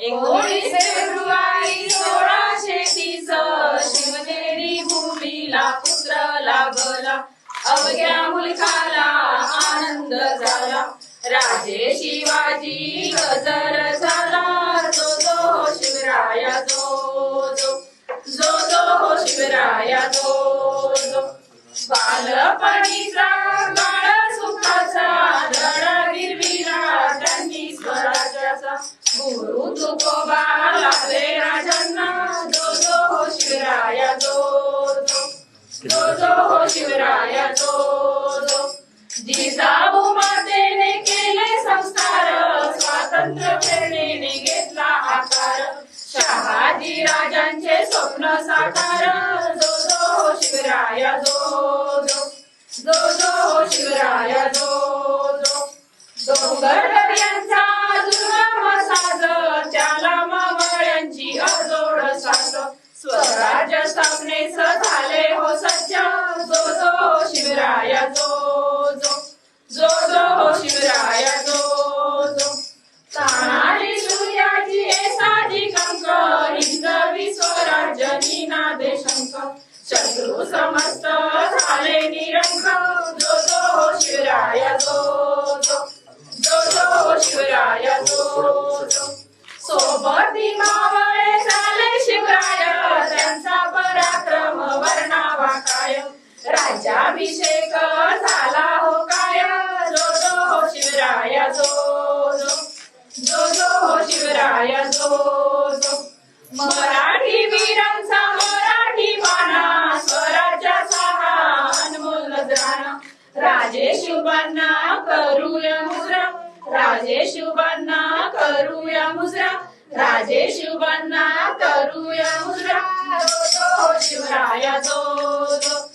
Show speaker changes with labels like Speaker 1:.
Speaker 1: एकोणीस फेब्रुवारी सोळाशे तीस शिवनेरी भूमीला पुत्र लाभला. अवघ्या मुलखाला आनंद झाला. राजे शिवाजी गजर झाला. जो जो शिवराया जो जो जो जो शिवराया जो जो. बालपण गुरु तुकोबा लागले राजांना जो जो हो शिवराया जो जो. जो जो हो शिवराया जो जो. जिजाऊ मातेने केले संस्कार स्वातंत्र्य प्रेरणेने घेतला आकार. शहाजी राजांचे स्वप्न साकार जो जो हो शिवराया जो शंख शत्रू समस्त झाले निरंक जो जो शिवराया जो जो. जो जो शिवराया जो जो. सोबती मावळे झाले शिवराय. त्यांचा पराक्रम वर्णावा काय? राज्याभिषेक झाला हो काय? जो जो शिवराय जो जो. जो जो शिवराया जो जो. राजे करूया मुजरा राजे शिवबांना करूया मुजरा राजे शिवबांना करूया मुजरा. शिवरायाचो शिवराया